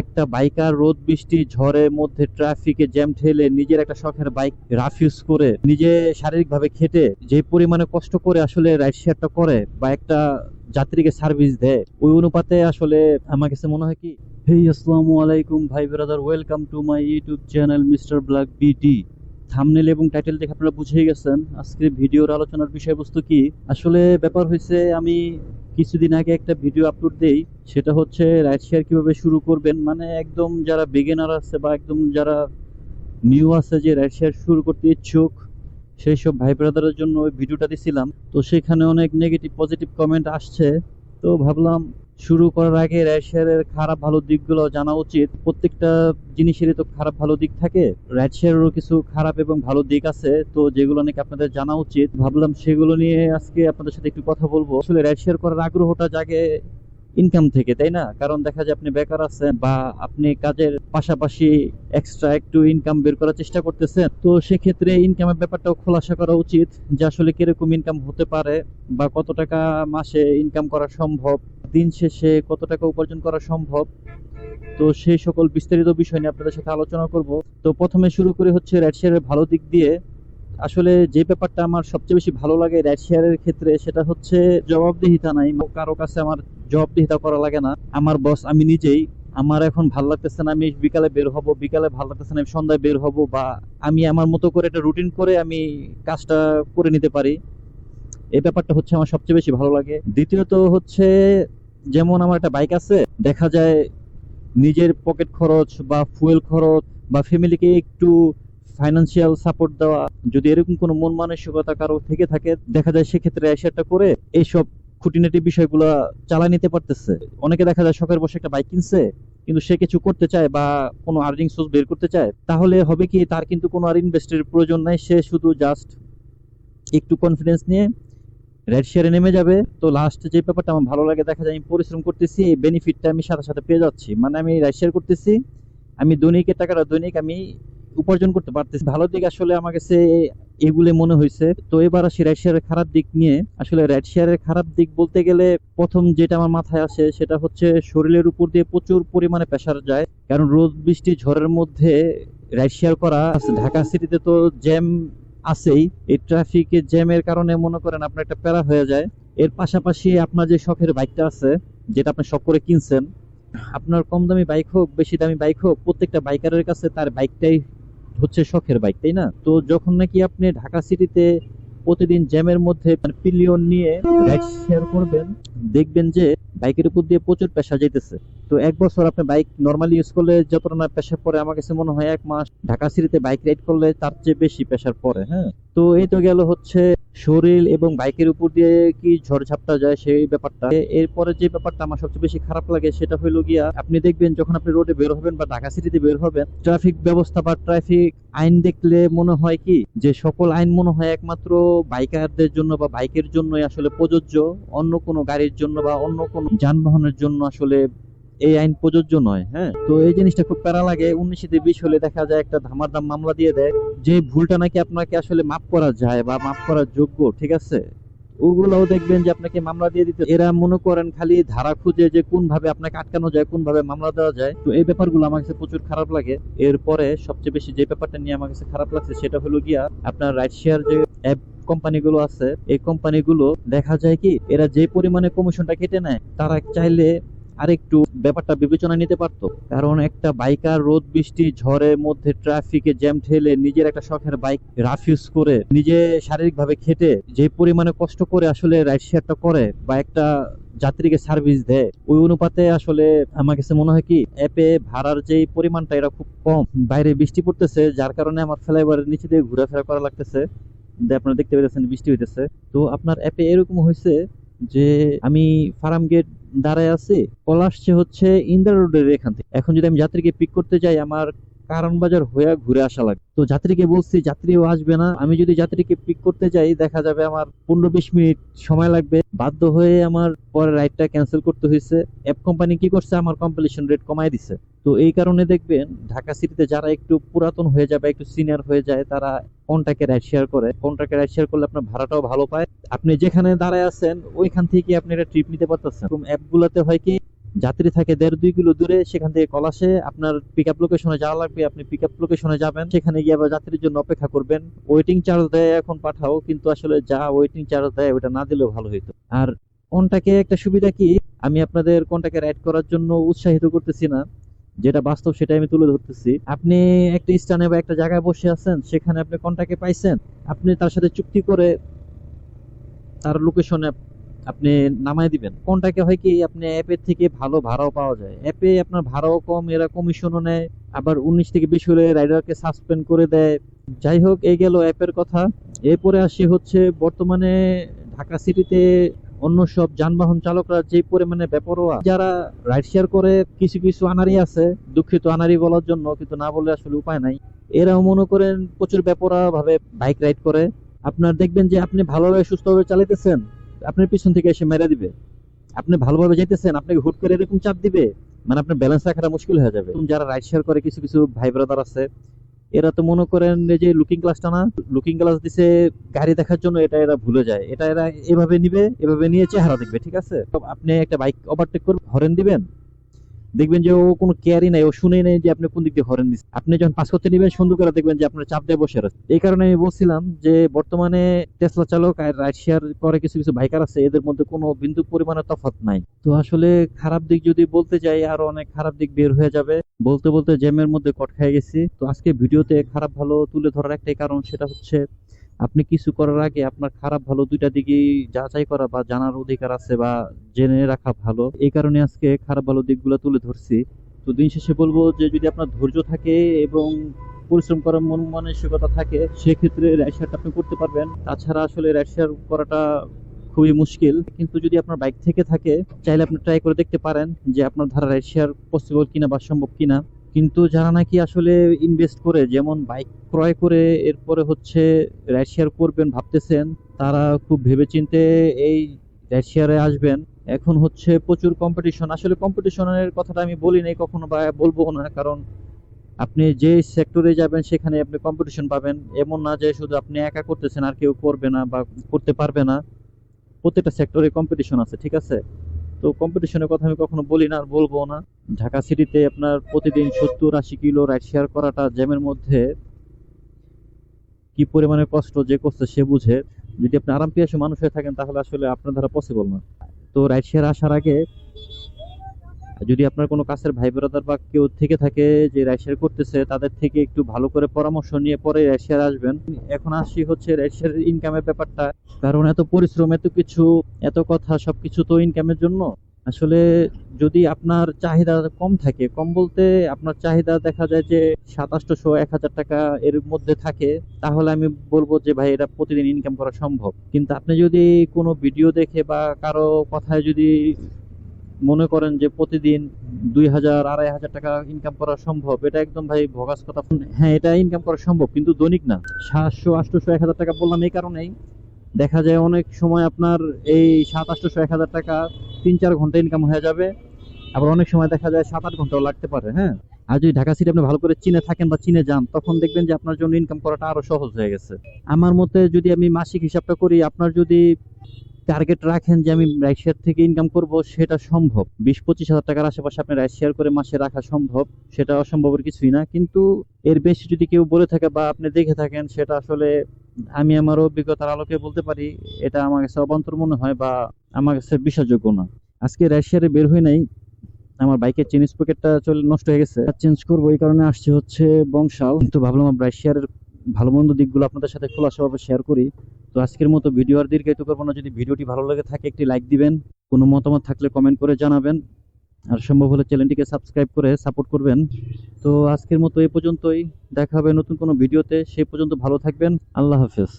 একটা বাইকার, রোদ, বৃষ্টি, ঝড়ের মধ্যে ট্রাফিকে জ্যাম ঠেলে নিজের একটা শখের বাইক রাফিউজ করে নিজে শারীরিকভাবে খেটে যে পরিমাণে কষ্ট করে আসলে রাইড শেয়ারটা করে বা একটা যাত্রীকে সার্ভিস দেয়, ওই অনুপাতে আসলে আমার কাছে মনে হয় কি, হেই, আসসালামু আলাইকুম ভাই brother, welcome to my YouTube channel mister black BD thumbnail এবং টাইটেল দেখে আপনারা বুঝেই গেছেন, আজকের ভিডিওর আলোচনার বিষয়বস্তু কি? আসলে ব্যাপার হয়েছে আমি কিছুদিন আগে একটা ভিডিও আপলোড দেই, সেটা হচ্ছে রাইড শেয়ার কীভাবে শুরু করবেন। মানে একদম যারা বিগিনার আছে বা একদম যারা নিউ আছে যে রাইড শেয়ার শুরু করতে ইচ্ছুক, সেই সব ভাই ব্রাদারের জন্য ওই ভিডিওটা দিছিলাম। তো সেখানে অনেক নেগেটিভ পজিটিভ কমেন্ট আসছে। তো ভাবলাম শুরু করার আগে শেয়ারের খারাপ ভালো দিকগুলো জানা উচিত। প্রত্যেকটা জিনিসেরই তো খারাপ ভালো দিক থাকে। শেয়ারেরও কিছু খারাপ এবং ভালো দিক আছে, তো যেগুলো নাকি আপনাদের জানা উচিত। ভাবলাম সেগুলো নিয়ে আজকে আপনাদের সাথে একটু কথা বলব। আসলে শেয়ার করার আগ্রহটা জাগে ইনকাম থেকে, তাই না? কারণ দেখা যায় আপনি বেকার আছেন বা আপনি কাজের পাশাপাশি এক্সট্রা একটু ইনকাম বের করার চেষ্টা করতেছেন, তো সেক্ষেত্রে ইনকামের ব্যাপারটাও খোলাসা করা উচিত যে আসলে কীরকম ইনকাম হতে পারে বা কত টাকা মাসে ইনকাম করা সম্ভব। দিন শেষে কত টাকা উপার্জন করা সম্ভব? তো সেই সকল বিস্তারিত বিষয় নিয়ে আপনাদের সাথে আলোচনা করব। তো প্রথমে শুরু করে হচ্ছে রাইড শেয়ারের ভালো দিক দিয়ে। আসলে যে ব্যাপারটা আমার সবচেয়ে বেশি ভালো লাগে রাইড শেয়ারের ক্ষেত্রে সেটা হচ্ছে জবাবদিহিতা নাই। কারও কাছে আমার জবাবদিহিতা করা লাগে না। আমার বস আমি নিজেই। আমার এখন ভালো লাগতেছে না, আমি বিকালে বের হব, বিকালে ভালো লাগতেছে না, আমি সন্ধ্যায় বের হব বা আমি আমার মতো করে একটা রুটিন করে আমি কাজটা করে নিতে পারি। এই ব্যাপারটা হচ্ছে আমার সবচেয়ে বেশি ভালো লাগে। দ্বিতীয়ত হচ্ছে যেমন আমার একটা বাইক আছে, দেখা যায় নিজের পকেট খরচ বা ফুয়েল খরচ বা ফ্যামিলিকে একটু ফাইনান্সিয়াল সাপোর্ট দেওয়া, যদি এরকম কোনো মন মানসিকতা কারও থেকে থাকে, দেখা যায় সেক্ষেত্রে শেয়ারটা করে এইসব খুঁটিনাটি বিষয়গুলো চালাই নিতে পারতেছে। অনেকে দেখা যায় শখের বসে একটা বাইক কিনছে, কিন্তু সে কিছু করতে চায় বা কোনো আর্নিং সোর্স বের করতে চায়, তাহলে হবে কি তার কিন্তু কোনো আর ইনভেস্টের প্রয়োজন নাই, সে শুধু জাস্ট একটু কনফিডেন্স নিয়ে রেড শেয়ারে নেমে যাবে। তো লাস্ট যে ব্যাপারটা আমার ভালো লাগে, দেখা যায় আমি পরিশ্রম করতেছি, এই বেনিফিটটা আমি সাথে সাথে পেয়ে যাচ্ছি। মানে আমি রাইড শেয়ার করতেছি, আমি দৈনিকের টাকাটা দৈনিক আমি উপার্জন করতে পারতেছি। ভালো দিক আসলে আমার কাছে এগুলো মনে হয়েছে। তো এবার আসি রাইড শেয়ারের খারাপ দিক নিয়ে। আসলে রাইড শেয়ারের খারাপ দিক বলতে গেলে প্রথম যেটা আমার মাথায় আসে, সেটা হচ্ছে শরীরের উপর দিয়ে প্রচুর পরিমাণে প্রেশার যায়। কারণ রোদ, বৃষ্টি, ঝড়ের মধ্যে রাইড শেয়ার করা ঢাকা সিটিতে তো জ্যাম আছেই। এই ট্রাফিকে জ্যামের কারণে মনে করেন আপনার একটা প্যারা হয়ে যায়। এর পাশাপাশি আপনার যে শখের বাইকটা আছে, যেটা আপনি শখ করে কিনছেন, আপনার কম দামি বাইক হোক, বেশি দামি বাইক হোক, প্রত্যেকটা বাইকারের কাছে তার বাইকটাই হচ্ছে শখের বাইক, তাই না? তো যখন নাকি আপনি ঢাকা সিটিতে প্রতিদিন জ্যামের মধ্যে পিলিয়ন নিয়ে রাইড শেয়ার করবেন, দেখবেন যে বাইকের উপর দিয়ে প্রচুর পেশা যেতেছে তো এক বছর আপনি বাইক নর্মালি ইউজ করলে যতটা না পেশার পরে আমার কাছে মনে হয় এক মাস ঢাকা সিটিতে বাইক রাইড করলে তার চেয়ে বেশি পেশার পরে হ্যাঁ? তো এই তো গেল হচ্ছে শরীর এবং বাইকের উপর দিয়ে কি ঝড়ঝাপটা যায় সেই ব্যাপারটা। এরপরে যে ব্যাপারটা আমার সবচেয়ে বেশি খারাপ লাগে সেটা হইল গিয়া, আপনি দেখবেন যখন আপনি রোডে বের হবেন বা ঢাকা সিটিতে বের হবেন ট্রাফিক ব্যবস্থা বা ট্রাফিক আইন দেখলে মনে হয় কি যে সকল আইন মনে হয় একমাত্র বাইকারদের জন্য বা বাইকের জন্যই আসলে প্রযোজ্য। অন্য কোনো গাড়ির জন্য বা অন্য কোনো যানবাহনের জন্য আসলে এই আইন প্রযোজ্য নয় হ্যাঁ? তো এই জিনিসটা খুব প্যারা লাগে। উনিশে বিশ হলে দেখা যায় একটা ধামার দাম মামলা দিয়ে দেয়, যে ভুলটা নাকি আপনাকে আসলে মাফ করা যায় বা মাফ করার যোগ্য, ঠিক আছে? ওগুলোও দেখবেন যে আপনাকে মামলা দিয়ে দিতে এরা মনে করেন খালি ধারা খুঁজে যে কোন ভাবে আপনাকে আটকানো যায় কোন ভাবে মামলা দেওয়া যায়। তো এই ব্যাপারগুলো আমার কাছে প্রচুর খারাপ লাগে। এরপরে সবচেয়ে বেশি যে ব্যাপারটা নিয়ে আমার কাছে খারাপ লাগছে সেটা হলো গিয়া আপনার রাইড শেয়ার যে অ্যাপ কোম্পানিগুলো আছে, এই কোম্পানিগুলো দেখা যায় কি, এরা যে পরিমাণে কমিশনটা কেটে নেয়, তারা চাইলে আরেকটু ব্যাপারটা বিবেচনা নিতে পারতো। কারণ একটা বাইকার রোদ, বৃষ্টি ঝড়ের মধ্যে ট্রাফিকে জ্যাম ঠেলে নিজের একটা শখের বাইক রাফিউজ করে নিজে শারীরিকভাবে খেটে যে পরিমাণে কষ্ট করে আসলে রাইড শেয়ারটা করে বা একটা যাত্রীকে সার্ভিস দেয়, ওই অনুপাতে আসলে আমার কাছে মনে হয় কি, অ্যাপে ভাড়ার যে পরিমাণটা এটা খুব কম। বাইরে বৃষ্টি পড়তেছে, যার কারণে আমার ফ্লাইওভারের নিচে দিয়ে ঘোরাফেরা করা লাগতেছে। আপনারা দেখতে পেতেছেন বৃষ্টি হইতেছে। তো আপনার অ্যাপে এরকম হয়েছে যে আমি ফার্ম গেট দাঁড়ায় আছে, কল আসছে হচ্ছে ইন্দিরা রোডের এখান থেকে। এখন যদি আমি যাত্রীকে পিক করতে যাই, আমার কারণ বাজার হয়ে ঘুরে আসা লাগে তো যাত্রীকে বলছি, যাত্রীও আসবে না। আমি যদি যাত্রীকে পিক করতে যাই, দেখা যাবে আমার পনেরো বিশ মিনিট সময় লাগবে। বাধ্য হয়ে আমার পরে রাইডটা ক্যান্সেল করতে হয়েছে অ্যাপ কোম্পানি কি করছে? আমার কম্পিটিশন রেট কমায় দিছে। তো এই কারণে দেখবেন ঢাকা সিটিতে যারা একটু পুরাতন হয়ে যায় বা একটু সিনিয়র হয়ে যায়, তারা কন্টাকে রাইড শেয়ার করে। কন্টাকে রাইড শেয়ার করলে আপনার ভাড়াটাও ভালো পায়। আপনি যেখানে দাঁড়ায় আছেন, ওইখান থেকে আপনি একটা ট্রিপ নিতে পারতেছেন। অ্যাপ গুলাতে হয় কি, যাত্রী থাকে দেড় দুই কিলো দূরে, সেখান থেকে কল আসে, আপনার পিক আপ লোকেশনে যাওয়া লাগবে, আপনি পিক আপ লোকেশনে যাবেন, সেখানে গিয়ে আবার যাত্রীর জন্য অপেক্ষা করবেন। ওয়েটিং চার্জ দেয় এখন পাঠাও, কিন্তু আসলে যা ওয়েটিং চার্জ দেয় ওটা না দিলেও ভালো হইতো। আর কোনটাকে একটা সুবিধা কি, আমি আপনাদের কোনটাকে রাইড করার জন্য উৎসাহিত করতেছি না। যেটা বাস্তব সেটাই আমি তুলে ধরতেছি। আপনি একটা স্থানে বা একটা জায়গায় বসে আছেন, সেখানে আপনি কোনটাকে পাইছেন, আপনি তার সাথে চুক্তি করে তার লোকেশনে আপনি নামাই দিবেন। কোনটাকে হয় কি, আপনি অ্যাপের থেকে ভালো ভাড়াও পাওয়া যায়। অ্যাপে আপনার ভাড়াও কম, এরা কমিশনও নেয়, আবার উনিশ থেকে বিশ হলে রাইডারকে সাসপেন্ড করে দেয়। যাই হোক, এই গেল অ্যাপের কথা। এরপরে আসি হচ্ছে বর্তমানে ঢাকা সিটিতে অন্য সব যানবাহন চালকরা যে পরিমাণে বেপরোয়া, যারা রাইড শেয়ার করে, কিছু কিছু আনারি আছে, দুঃখিত আনারি বলার জন্য, কিন্তু না বলে আসলে উপায় নাই। এরাও মনে করেন প্রচুর বেপরোয়া ভাবে বাইক রাইড করে। আপনার দেখবেন যে আপনি ভালোভাবে সুস্থভাবে চালাইতেছেন, আপনার পিছন থেকে এসে মেরে দিবে। আপনি ভালোভাবে যাইতেছেন, আপনাকে হুট করে এরকম চাপ দিবে মানে আপনার ব্যালেন্স রাখাটা মুশকিল হয়ে যাবে। যারা রাইড শেয়ার করে, কিছু কিছু ভাই ব্রাদার আছে এরা তো মনে করেন যে লুকিং গ্লাসটা না লুকিং গ্লাস দিছে গাড়ি দেখার জন্য, এটা এরা ভুলে যায়। এটা এরা এভাবে নিবে, এভাবে নিয়ে চেহারা দেখবে, ঠিক আছে? আপনি একটা বাইক ওভারটেক করে হরেন দিবেন। দেখবেন যে ও কোনো কেয়ারই নাই, ও শুনেই নাই যে আপনি কোন দিক দিয়ে হরেন দিচ্ছেন আপনি যখন পাস করতে নেবেন সুন্দর করে দেখবেন যে আপনার চাপ দিয়ে বসে আছে এই কারণে আমি বলছিলাম যে বর্তমানে টেসলা চালক আর রাইড শেয়ার করে কিছু কিছু বাইকার আছে, এদের মধ্যে কোনো বিন্দু পরিমাণে তফাৎ নাই। তো আসলে খারাপ দিক যদি বলতে যাই, আরও অনেক খারাপ দিক বের হয়ে যাবে। বলতে বলতে জ্যামের মধ্যে কট খেয়ে গেছি। তো আজকে ভিডিওতে খারাপ ভালো তুলে ধরার একটাই কারণ সেটা হচ্ছে, আপনি কিছু করার আগে আপনার খারাপ ভালো দুইটা দিকই যাচাই করা বা জানার অধিকার আছে বা জেনে রাখা ভালো। এই কারণে আজকে খারাপ ভালো দিকগুলো তুলে ধরছি। তো দিন শেষে বলব যে যদি আপনার ধৈর্য থাকে এবং পরিশ্রম করার মন মানসিকতা থাকে, সেক্ষেত্রে রাইড শেয়ারটা আপনি করতে পারবেন। তাছাড়া আসলে রাইড শেয়ার করাটা খুবই মুশকিল। কিন্তু যদি আপনার বাইক থেকে থাকে, চাইলে আপনি ট্রাই করে দেখতে পারেন যে আপনার ধারা রাইড শেয়ার পসিবল কিনা বা সম্ভব কিনা। কিন্তু যারা নাকি আসলে ইনভেস্ট করে, যেমন বাইক ক্রয় করে এরপরে হচ্ছে রাইড করবেন ভাবতেছেন, তারা খুব ভেবেচিন্তে এই রাইড আসবেন। এখন হচ্ছে প্রচুর কম্পিটিশন আসলে কম্পিটিশনের কথাটা আমি বলি নাই কখনো বা বলব না, কারণ আপনি যে সেক্টরে যাবেন, সেখানে আপনি কম্পিটিশন পাবেন। এমন না যে শুধু আপনি একা করতেছেন, আর কেউ করবে না বা করতে পারবে না। প্রত্যেকটা সেক্টরে কম্পিটিশন আছে, ঠিক আছে? তো কম্পিটিশনের কথা আমি কখনো বলি না আর বলব না। ঢাকা সিটিতে আপনার প্রতিদিন সত্তর আশি কিলো রাইড শেয়ার করাটা জ্যামের মধ্যে কি পরিমাণে কষ্ট যে করছে সে বুঝে। যদি আপনি আরাম পিয়াসে মানুষ হয়ে থাকেন, তাহলে আসলে আপনার দ্বারা পসিবল না। তো রাইড শেয়ার আসার আগে যদি আপনার কোনো কাছের ভাই ব্রাদার বা কেউ থেকে থাকে যে রাইড শেয়ার করতেছে, তাদের থেকে একটু ভালো করে পরামর্শ নিয়ে পরে রাইড শেয়ার আসবেন। এখন আসি হচ্ছে রাইড শেয়ার ইনকামের ব্যাপারটা। কারণ এত পরিশ্রম, এত কিছু, এত কথা, সবকিছু তো ইনকামের জন্য। আসলে যদি আপনার চাহিদা কম থাকে, কম বলতে আপনার চাহিদা দেখা যায় যে সাত সাতাশশো এক হাজার টাকা এর মধ্যে থাকে, তাহলে আমি বলব যে ভাই, এটা প্রতিদিন ইনকাম করা সম্ভব। কিন্তু আপনি যদি কোনো ভিডিও দেখে বা কারও কথায় যদি মনে করেন যে প্রতিদিন দুই হাজার, আড়াই হাজার টাকা ইনকাম করা সম্ভব, এটা একদম ভাই ভগাস কথা। হ্যাঁ এটা ইনকাম করা সম্ভব, কিন্তু দৈনিক না। সাতশো, আটশোশো, এক হাজার টাকা বললাম এই কারণেই। দেখা যায় অনেক সময় আপনার এই সাত, আটশোশো, এক হাজার টাকা তিন, চার ঘণ্টা ইনকাম হয়ে যাবে। আবার অনেক সময় দেখা যায় সাত, আট ঘন্টাও লাগতে পারে হ্যাঁ? আর যদি ঢাকা সিটি আপনি ভালো করে চিনে থাকেন বা চিনে যান, তখন দেখবেন যে আপনার জন্য ইনকাম করাটা আরও সহজ হয়ে গেছে। আমার মতে যদি আমি মাসিক হিসাবটা করি, আপনার যদি টার্গেট রাখেন যে আমি রাইড শেয়ার থেকে ইনকাম করব, সেটা সম্ভব। বিশ, পঁচিশ হাজার টাকার আশেপাশে আপনি রাইড শেয়ার করে মাসে রাখা সম্ভব, সেটা অসম্ভবের কিছুই না। কিন্তু এর বেশি যদি কেউ বলে থাকে বা আপনি দেখে থাকেন, সেটা আসলে আমি আমার অভিজ্ঞতার আলোকে বলতে পারি, এটা আমার কাছে অবান্তর মনে হয় বা আমার কাছে বিশ্বাসযোগ্য না। আজকে রাইড শেয়ারে বের হয়ে নাই, আমার বাইকের চেন পকেটটা চলে নষ্ট হয়ে গেছে। চেঞ্জ করব এই কারণে আসছে হচ্ছে বংশাল। তো ভাবলাম শেয়ারের ভালো মন্দ দিকগুলো আপনাদের সাথে খোলাসাভাবে শেয়ার করি। তো আজকের মতো ভিডিও আর দীর্ঘায়িত করব না। যদি ভিডিওটি ভালো লাগে, থাকে একটি লাইক দিবেন, কোনো মতামত থাকলে কমেন্ট করে জানাবেন। আর সম্ভব হলে চ্যানেলটিকে সাবস্ক্রাইব করে সাপোর্ট করবেন। তো আজকের মতো এ পর্যন্তই। দেখা হবে নতুন কোনো ভিডিওতে। সেই পর্যন্ত ভালো থাকবেন। আল্লাহ হাফেজ।